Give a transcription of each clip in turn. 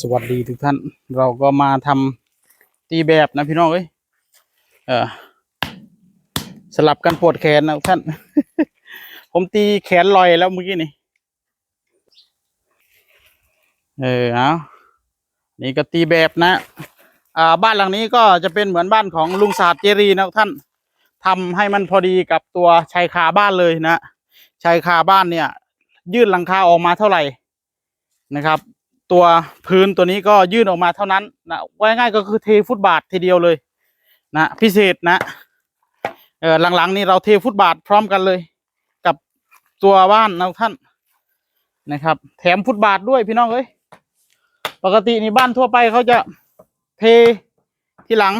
สวัสดีทุกท่าน เราก็มาทำตีแบบนะพี่น้องเอ้ยเออสลับกันปวดแขนนะทุกท่าน ผมตีแขนลอยแล้วเมื่อกี้นี่ เออเอานี่ก็ตีแบบนะ อ่า บ้านหลังนี้ก็จะเป็นเหมือนบ้านของลุงศาสตร์เจรีนะทุกท่านทำให้มันพอดีกับตัวชายคาบ้านเลยนะชายคาบ้านเนี่ย ยื่นหลังคาออกมาเท่าไหร่นะครับ ตัวพื้นตัวนี้ก็ยื่นออกมาเท่านั้นนะว่าง่ายก็คือเทฟุตบาททีเดียวเลยนะพิเศษนะเออหลังๆ นี่เราเทฟุตบาทพร้อมกันเลย กับตัวบ้านนะท่านนะครับ แถมฟุตบาทด้วยพี่น้องเอ้ยปกตินี่บ้านทั่วไปเขาจะเทที่หลัง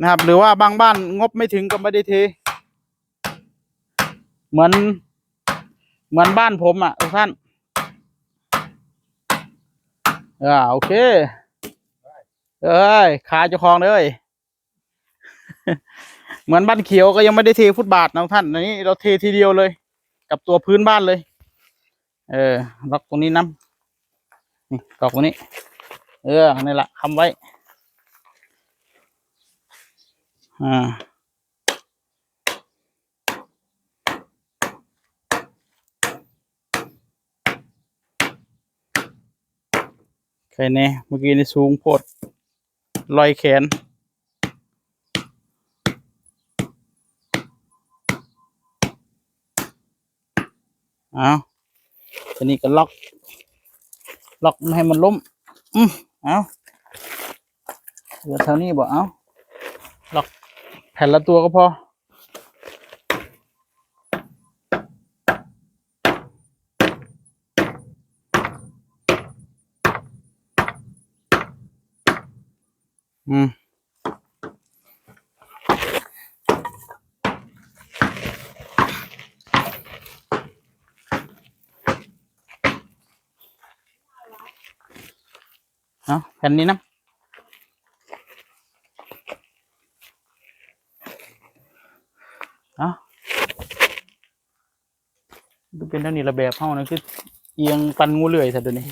นะครับ หรือว่าบางบ้านงบไม่ถึงก็ไม่ได้เท เหมือนเหมือนบ้านผมอะทุกท่าน อ่าโอเคเอ้ยขาเจ้าของเลย เหมือนบ้านเขียวก็ยังไม่ได้เทฟุตบาทนะท่านอันนี้เราเททีเดียวเลย กับตัวพื้นบ้านเลย เออล็อกตรงนี้น้ำนี่ตอกตรงนี้ เออนี่แหละคำไว้ อ่า ใครแน่เมื่อกี้นี่สูงโพดลอยแขน เอาทีนี้ก็ล็อก ล็อกไม่ให้มันล้ม อืมเอาเหลือเท่านี้บ่เอาล็อกแผ่นละตัวก็พอ อืมเอาแผ่นนี้นะเอาดูเป็นเท่านี้ระแบบเฮานะคือเอียงปันงูเลื่อยซะเดี๋ยวนี้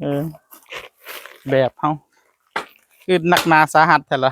เออ แบบเฮาคือหนักหนาสาหัสแต่ละ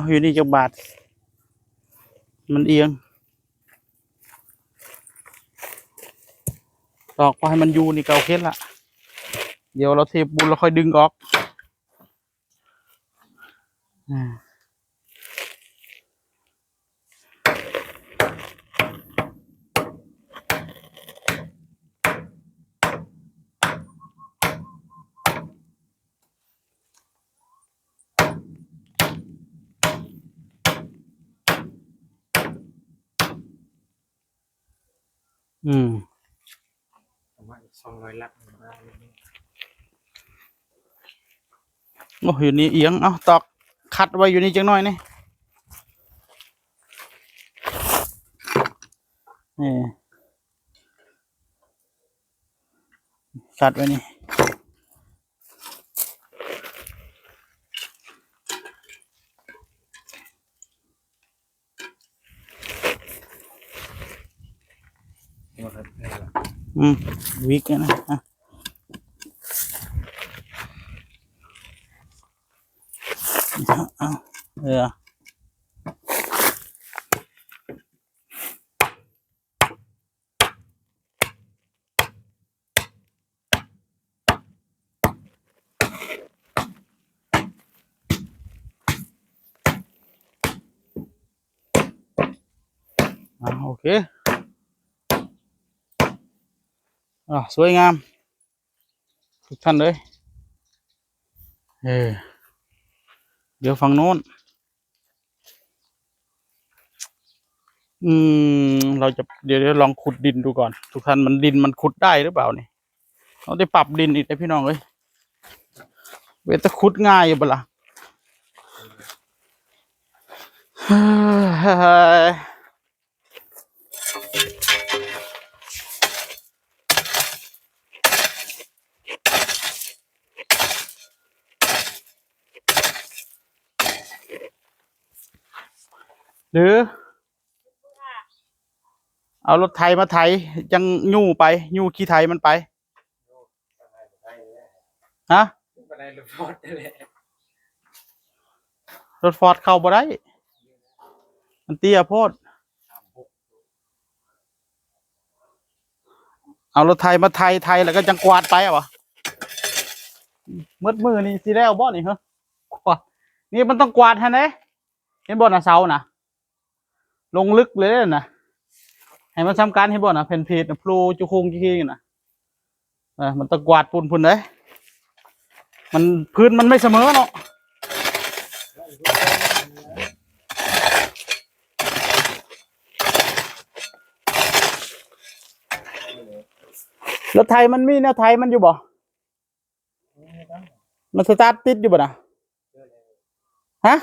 เอาอยู่นี่จะบาด มันเอียงตอกไปให้มันอยู่นี่เกาเคละเดี๋ยวเราเทปูนเราค่อยดึงออก อ่า อืมผมว่าสองร้อยลักโอ้อยู่นี่เอียง เอาตอกคัดไว้อยู่นี่จังน้อยนี่นี่คัดไว้นี่ หมดแล้วนี่แหละ อืมวิกนะ อะเอาเอออะโอเคอะสวยงาม ทุกท่านเลยเออเดี๋ยวฝั่งโน้น อืม เราจะเดี๋ยวเดี๋ยวลองขุดดินดูก่อน ทุกท่านมันดินมันขุดได้หรือเปล่านี่เราได้ปรับดินอีกนะพี่น้องเอ้ยเวทขุดง่ายอยู่ปล่ะ หรือ เอารถไถมาไถยังยู่ไปยู่ขี้ไถมันไปฮะรถฟอร์ดเข้าบ่ได้ มันเตี้ยโพด เอารถไถมาไถไถแล้วก็จังกวาดไปอะวะมืดมือนี่สิแล้วบ่นี่เหรอกวาดนี่มันต้องกวาดฮะเน่เห็นบ่น่ะเสาน่ะ ลงลึกเลยน่ะให้มันทำการให้บ่น่ะเพนเพจนะพลูจุคงจุคีน่ะเออมันต้องกวาดปุ่นพุ่นเลยมันพื้นมันไม่เสมอเนาะรถไทยมันมีแนวไทยมันอยู่บ่ มันสตาร์ทติดอยู่บ่นะฮะ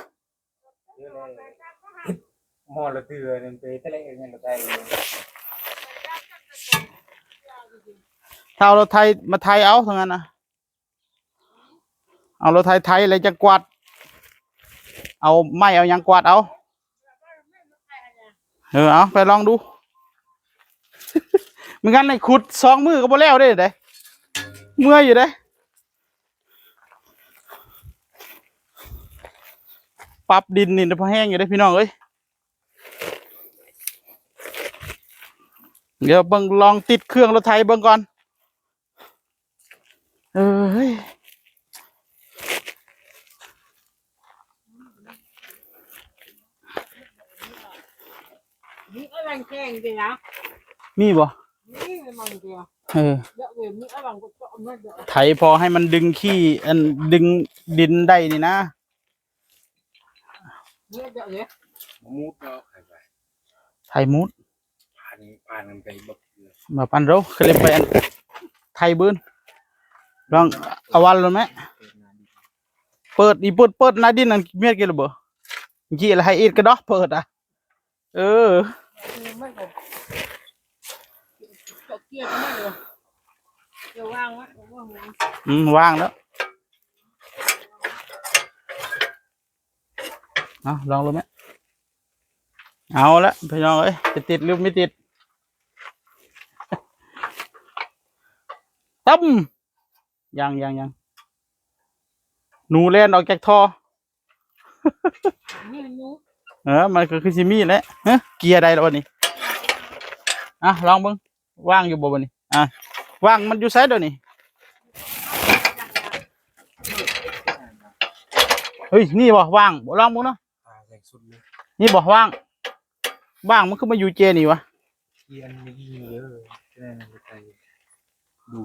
หม้อละเตือนไปทะเลเงินละไทยถ้าเอารถไทยมาไทยเอาทั้งนั้นนะเอารถไทยไทยอะไรจะกวาด เอาไม่เอายังกวาดเอา เออเอาไปลองดูเหมือนกันในขุดสองมือก็บ่แล้วเด้เด้เมื่อยอยู่เด้ปรับดินนี่พอแห้งอยู่เด้พี่น้องเอ้ย เดี๋ยวเบิ่งลองติดเครื่องรถไถเบิ่งก่อน เอ้ยมีอะไรแข่งจริงนะมีบ่นี่มันเดียวเออเยอะเว้ยมีอะไรก็จะเอามาเดี๋ยวไถพอให้มันดึงขี้อันดึงดินได้นี่นะเนี่ยเดี๋ยวเลยมูดก็ขายไปไถมุด ผ่านผ่านกันไปบักเกลือมาปันเราเคลมไปอันไทยบืนลองเอาวันเลยไหมเปิดอีปิดอีเปิดเปิดนาดินนั่นเมียกันหรือเปล่ากี่อะไรให้อีดกระดอกเปิดอะเออว่างว้ว่างไว้อืมว่างแล้วเอาลองเลยไหมเอาละพี่น้องเอ้ยจะติดหรือไม่ติด ตั้มยังยังยังหนูเล่นออกจากท่อนี่นู้เออมันก็คือซิมี่แหละเฮ้ยเกียร์ใดแล้ววันนี้อะลองเบิ้งว่างอยู่บ่วันนี้อะว่างมันอยู่ไซด์เดี๋ยวนี้เฮ้ยนี่บ่ว่างบ่ลองมึงเนาะผ่าแรงสุดเลยนี่บ่ว่าง ว่างมันคือมาอยู่เจนี่วะเทียนมีเยอะแค่นั้นละไทยดู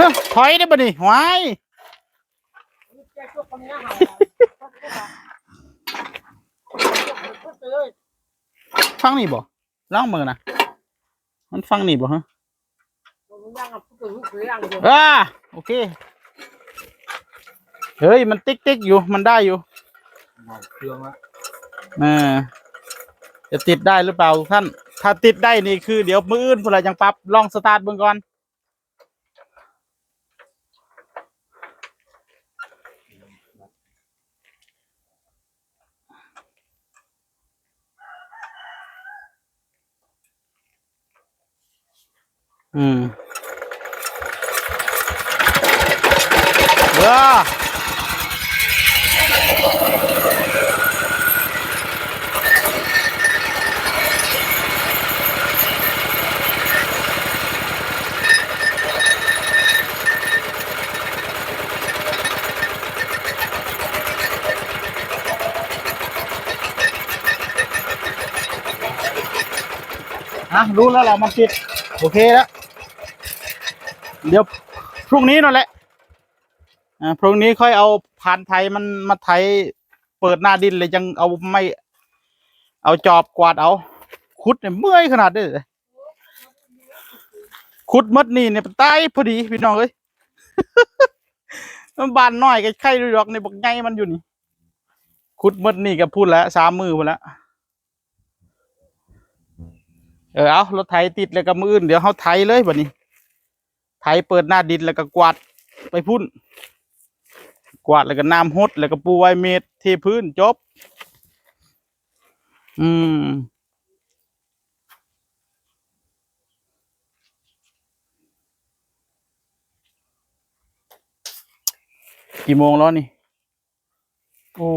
ฮ้ยถอยได้บ่นี่หวายแกชกคนนี้หายก็เจอฟังนี่บ่ลองมือนะมันฟังนี่บ่ฮะผมย่างกับผู้ตื่นผู้ตื่นย่างเดียวอ่าโอเค เฮ้ย มันติ๊กติ๊กอยู่ มันได้อยู่หม้อเครื่องละเออจะติดได้หรือเปล่าทุกท่าน ถ้าติดได้นี่คือเดี๋ยวมืออื่นพวกเราจังปรับลองสตาร์ทเบิ่งก่อน อืมเอออะรู้แล้วแหละมันติดโอเคแล้ว เดี๋ยวพรุ่งนี้นั่นแหละอ่าพรุ่งนี้ค่อยเอาผ่านไทยมันมาไถเปิดหน้าดินเลยยังเอาไม่ เอาจอบกวาดเอา ขุดเนี่ยเมื่อยขนาดนี้เลยขุดหมดนี่เนี่ยตายพอดีพี่น้องเอ้ยมันบานน้อยก็ไข่ด้วยดอกในบักไงมันอยู่นี่ขุดหมดนี่ก็พูดแล้วสามมือพูดแล้วเออเอารถไถติดแล้วก็มืออื่นเดี๋ยวเขาไถเลยบัดนี้ ไถเปิดหน้าดินแล้วก็กวาดไปพุ่น กวาดแล้วก็น้ำหดแล้วก็ปูไว้เมตรเทพื้นจบ อืมกี่โมงแล้วนี่ โอ้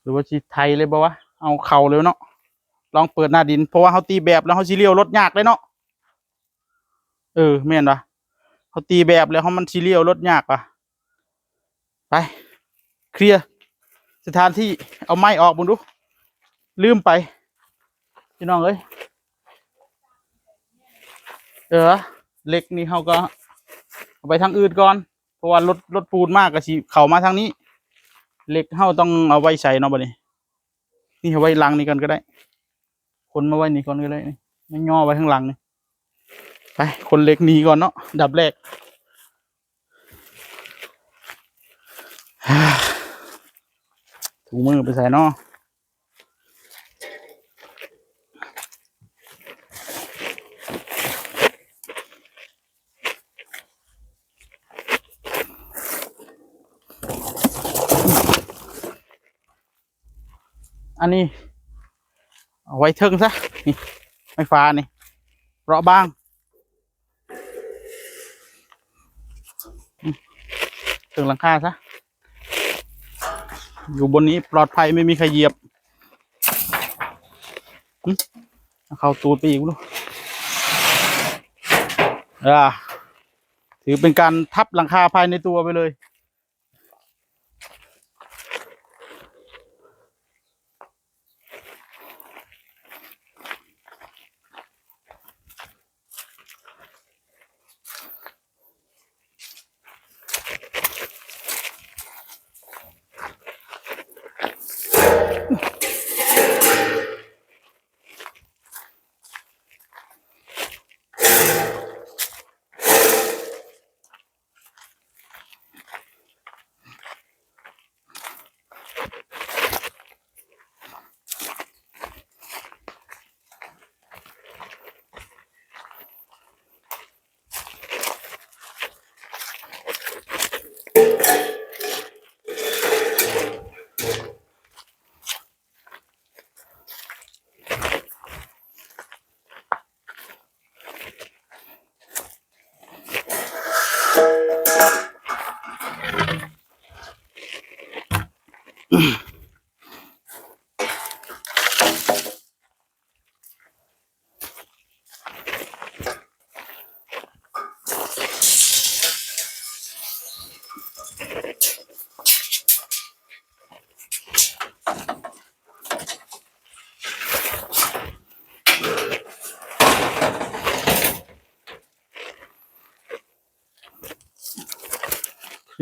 หรือว่าชีไทยเลยบ่วะ เอาเข่าเลยเนาะ ลองเปิดหน้าดิน เพราะว่าเขาตีแบบแล้วเขาซีเรียลรถยากเลยเนาะ เออแม่นปะเขาตีแบบแล้วเขามันซีเรียลรถยากปะไป เคลียร์สถานที่เอาไม้ออกบุญดู ลืมไป พี่น้องเอ้ยเออเหล็กนี่เขาก็เอาไปทางอื่นก่อน เพราะว่ารถรถปูนมากก็สิเข้ามาทางนี้เหล็กเขาต้องเอาไว้ใส่เนาะบัดนี้นี่เอาไว้ลังนี่ก่อนก็ได้ คนมาไว้นี่ก่อนก็ได้นี่ไม่ย่อไว้ข้างหลังนี่ ไป คนเล็กหนีก่อนเนาะดับแรกถุงมือไปใส่เนาะอันนี้ เอาไว้เทิงซะ นี่ ไม้ฟ้านี่ เราะบ้างอืม ถึงหลังคาซะ อยู่บนนี้ปลอดภัยไม่มีใครเหยียบเอาเข้าตูดไปอีกลูกอ่าถือเป็นการทับหลังคาภายในตัวไปเลย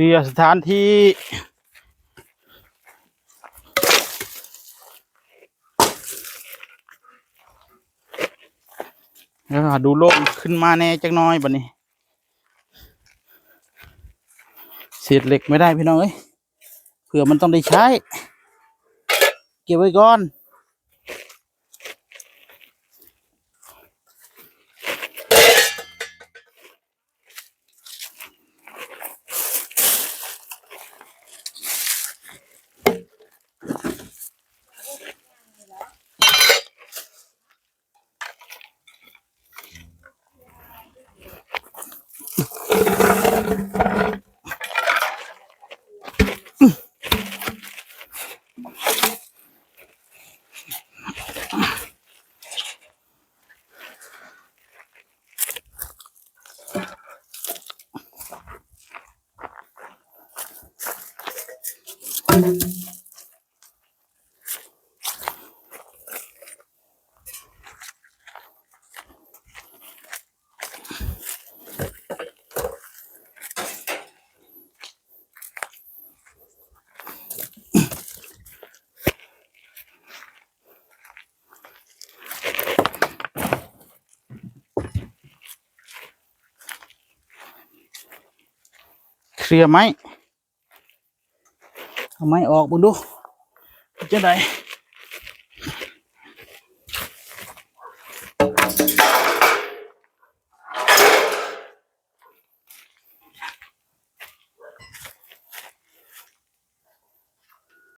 เคลีสถานที่เดี๋ยวหาดูโลกขึ้นมาแน่จักน้อยบัดนี้ เศษเหล็กไม่ได้พี่น้องเอ้ยเผื่อมันต้องได้ใช้ เก็บไว้ก่อน ลียร์ไม้เอาไม้ออกบุญดูจะได้